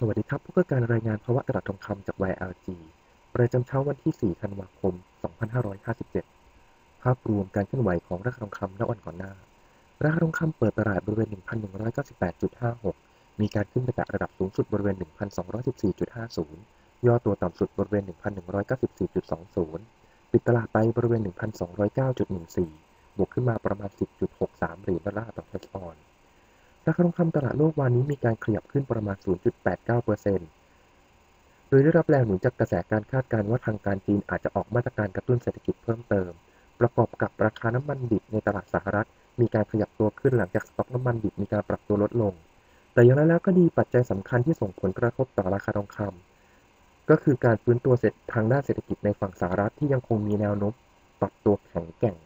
สวัสดีครับพบกับการรายงานภาวะตลาดทองคำจาก YLG ประจำเช้าวันที่ 4 ธันวาคม 2557 ภาพรวมการเคลื่อนไหวของราคาทองคำณวันก่อนหน้า ราคาทองคำเปิดตลาดบริเวณ 1,198.56 มีการขึ้นไปแตะระดับสูงสุดบริเวณ 1,214.50 ย่อตัวต่ำสุดบริเวณ 1,194.20 ปิดตลาดไปบริเวณ 1,209.14 บวกขึ้นมาประมาณ 10.63 เหรียญดอลลาร์ต่อเทสออน ราคาทองคำตลาดโลกวันนี้มีการขยับขึ้นประมาณ 0.89%โดยได้รับแรงหนุนจากกระแสการคาดการณ์ว่าทางการจีนอาจจะออกมาตรการกระตุ้นเศรษฐกิจเพิ่มเติม ประกอบกับราคาน้ำมันดิบในตลาดสหรัฐ มีการขยับตัวขึ้นหลังจากสต็อกน้ำมันดิบมีการปรับตัวลดลง แต่อย่างไรแล้วก็ดีปัจจัยสำคัญที่ส่งผลกระทบต่อราคาทองคำก็คือการฟื้นตัวเสร็จทางด้านเศรษฐกิจในฝั่งสหรัฐที่ยังคงมีแนวโน้มปรับตัวแข็งแกร่ง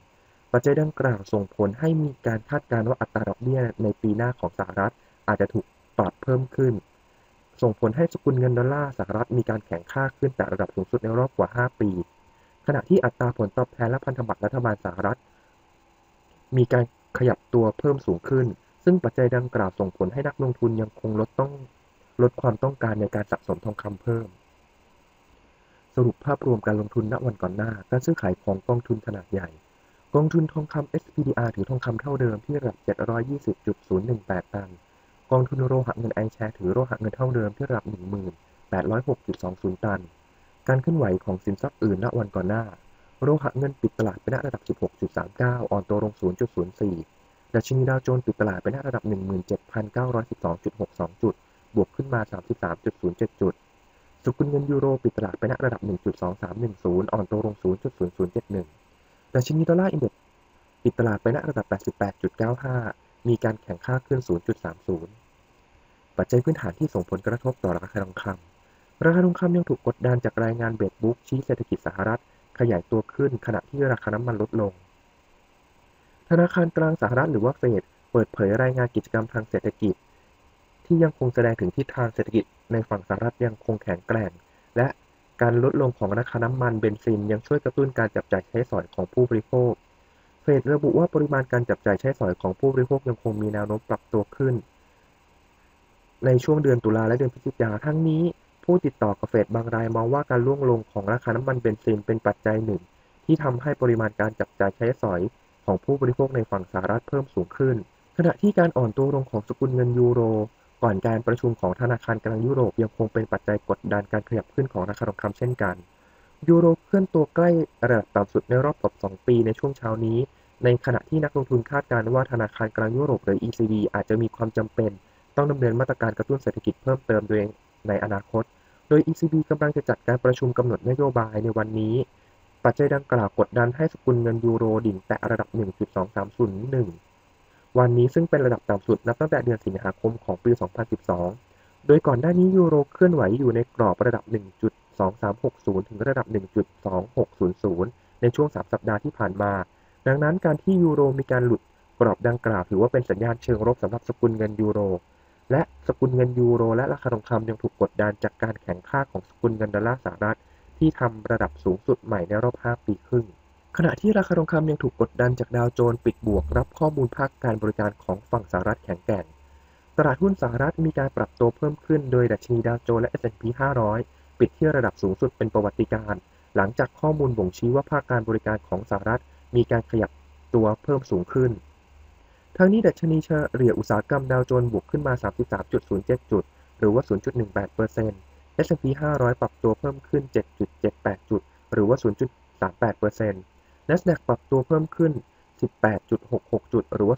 ปัจจัยดังกล่าวส่งผลให้มีการคาดการณ์ว่าอัตราดอกเบี้ยในปีหน้าของสหรัฐอาจจะถูกปรับเพิ่มขึ้น ส่งผลให้สกุลเงินดอลลาร์สหรัฐมีการแข่งค่าขึ้นแต่ระดับสูงสุดในรอบกว่า 5 ปี ขณะที่อัตราผลตอบแทนและพันธบัตรรัฐบาลสหรัฐ มีการขยับตัวเพิ่มสูงขึ้น ซึ่งปัจจัยดังกล่าวส่งผลให้นักลงทุนยังคงลดต้องลดความต้องการในการสะสมทองคำเพิ่ม สรุปภาพรวมการลงทุนณวันก่อนหน้า การซื้อขายของกองทุนขนาดใหญ่ กองทุนทองคำ SPDR ถือทองคำเท่าเดิมที่ระดับ 720.018 ตัน กองทุนโลหะเงินไอแชร์ถือโลหะเงินเท่าเดิมที่ระดับ 1806.20 ตัน การเคลื่อนไหวของสินทรัพย์อื่นณวันก่อนหน้า โลหะเงินปิดตลาดไปณระดับ 16.39 อ่อนตัวลง 0.04 ดัชนีดาวโจนส์ปิดตลาดไปณระดับ 17,912.62 จุด บวกขึ้นมา 33.07 จุด สกุลเงินยูโรปิดตลาดไปณระดับ 1.2310 อ่อนตัวลง 0.0071 ดัชนีดอลลาร์อินเด็กซ์ปิดตลาดไปณระดับ 88.95 มีการแข่งค่าขึ้น 0.30 ปัจจัยพื้นฐานที่ส่งผลกระทบต่อราคาทองคำ ราคาทองคำยังถูกกดดันจากรายงานเบรดบุ๊กชี้เศรษฐกิจสหรัฐ ขยายตัวขึ้นขณะที่ราคาน้ำมันลดลง ธนาคารกลางสหรัฐหรือว่าเฟดเปิดเผยรายงานกิจกรรมทางเศรษฐกิจ ที่ยังคงแสดงถึงทิศทางเศรษฐกิจในฝั่งสหรัฐยังคงแข็งแกร่ง การลดลงของราคาน้ำมันเบนซินยังช่วยกระตุ้นการจับจ่ายใช้สอยของผู้บริโภค เฟดระบุว่าปริมาณการจับจ่ายใช้สอยของผู้บริโภคยังคงมีแนวโน้มปรับตัวขึ้น ในช่วงเดือนตุลาและเดือนพฤศจิกาทั้งนี้ ผู้ติดต่อกับเฟดบางรายมองว่าการร่วงลงของราคาน้ำมันเบนซินเป็นปัจจัยหนึ่ง ที่ทำให้ปริมาณการจับจ่ายใช้สอยของผู้บริโภคในฝั่งสหรัฐเพิ่มสูงขึ้น ขณะที่การอ่อนตัวลงของสกุลเงินยูโร ก่อนการประชุมของธนาคารกลางยุโรปยังคงเป็นปัจจัยกดดันการขยับขึ้นของราคาทองคำเช่นกัน ยูโรเคลื่อนตัวใกล้ระดับต่ำสุดในรอบกว่า2ปีในช่วงเช้านี้ ในขณะที่นักลงทุนคาดการณ์ว่าธนาคารกลางยุโรปหรือ ECB อาจจะมีความจำเป็น ต้องดำเนินมาตรการกระตุ้นเศรษฐกิจเพิ่มเติมโดยในอนาคต โดย ECB กำลังจะจัดการประชุมกำหนดนโยบายในวันนี้ ปัจจัยดังกล่าวกดดันให้สกุลเงินยูโรดิ่งแตะระดับ 1.2301 วันนี้ซึ่งเป็นระดับต่ำสุดนับตั้งแต่เดือนสิงหาคมของปี 2012 โดยก่อนหน้านี้ยูโรเคลื่อนไหวอยู่ในกรอบระดับ 1.2360 ถึงระดับ 1.2600 ในช่วง 3 สัปดาห์ที่ผ่านมา ดังนั้นการที่ยูโรมีการหลุดกรอบดังกล่าวถือว่าเป็นสัญญาณเชิงลบสำหรับสกุลเงินยูโร และสกุลเงินยูโร และราคาทองคำยังถูกกดดันจากการแข่งข้าของสกุลเงินดอลลาร์สหรัฐที่ทำระดับสูงสุดใหม่ในรอบ 5 ปีครึ่ง ขณะที่ราคาทองคำยังถูกกดดันจากดาวโจนส์ปิดบวกรับข้อมูลภาคการบริการของฝั่งสหรัฐแข็งแกร่ง ตลาดหุ้นสหรัฐมีการปรับตัวเพิ่มขึ้นโดยดัชนีดาวโจนส์และ S&P 500 ปิดที่ระดับสูงสุดเป็นประวัติการ หลังจากข้อมูลบ่งชี้ว่าภาคการบริการของสหรัฐ มีการขยับตัวเพิ่มสูงขึ้น ทั้งนี้ดัชนีเฉลี่ยอุตสาหกรรมดาวโจนส์บวกขึ้นมา 33.07 จุด หรือว่า 0.18% S&P 500 ปรับตัวเพิ่มขึ้น 7.78 จุด หรือว่า 0.38% NASDAQ ปรับตัวเพิ่มขึ้น 18.66 จุด หรือว่า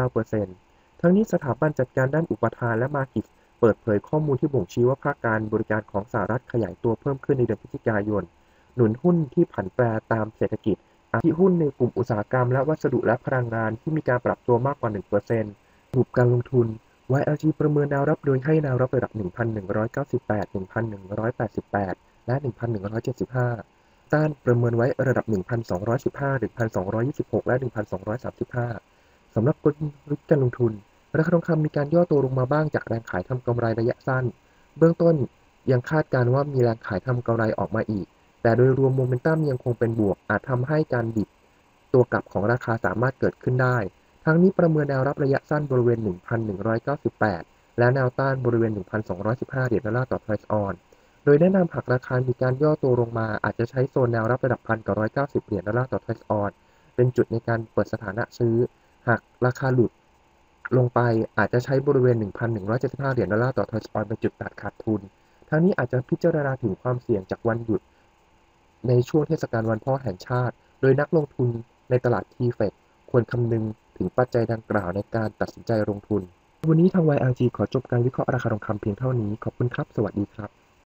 0.39%ทั้งนี้สถาบันจัดการด้านอุปทานและมาร์กิสเปิดเผยข้อมูลที่บ่งชี้ว่าภาคการบริการของสหรัฐขยายตัวเพิ่มขึ้นในเดือนพฤศจิกายน หนุนหุ้นที่ผันแปรตามเศรษฐกิจอาทิหุ้นในกลุ่มอุตสาหกรรมและวัสดุและพลังงานที่มีการปรับตัวมากกว่า1%รูปการลงทุน YLG ประเมินแนวรับโดยให้แนวรับระดับ 1,198 1,188 และ 1,175 ต้านประเมินไว้ระดับ 1,215 1,226 และ 1,235 สำหรับกลยุทธ์การลงทุน ราคาทองคำมีการย่อตัวลงมาบ้างจากแรงขายทำกำไรระยะสั้น เบื้องต้นยังคาดการว่ามีแรงขายทำกำไรออกมาอีก แต่โดยรวมโมเมนตัมยังคงเป็นบวก อาจทำให้การดิบตัวกลับของราคาสามารถเกิดขึ้นได้ ทั้งนี้ประเมินแนวรับระยะสั้นบริเวณ 1,198 และแนวต้านบริเวณ 1,215 เหรียญดอลลาร์ต่อทรัสออน โดยแนะนำหากราคามีการย่อตัวลงมาอาจจะใช้โซนแนวรับระดับพันกับ190 เหรียญดอลลาร์ต่อทรัสออนเป็นจุดในการเปิดสถานะซื้อ หากราคาหลุดลงไปอาจจะใช้บริเวณ 1,175 เหรียญดอลลาร์ต่อทรัสออนเป็นจุดตัดขาดทุน ทั้งนี้อาจจะพิจารณาถึงความเสี่ยงจากวันหยุด ในช่วงเทศกาลวันพ่อแห่งชาติ โดยนักลงทุนในตลาดทีเฟกควรคำนึงถึงปัจจัยดังกล่าวในการตัดสินใจลงทุน วันนี้ทาง YLG ขอจบการวิเคราะห์ราคาทองคำเพียงเท่านี้ ขอบคุณครับ สวัสดีครับ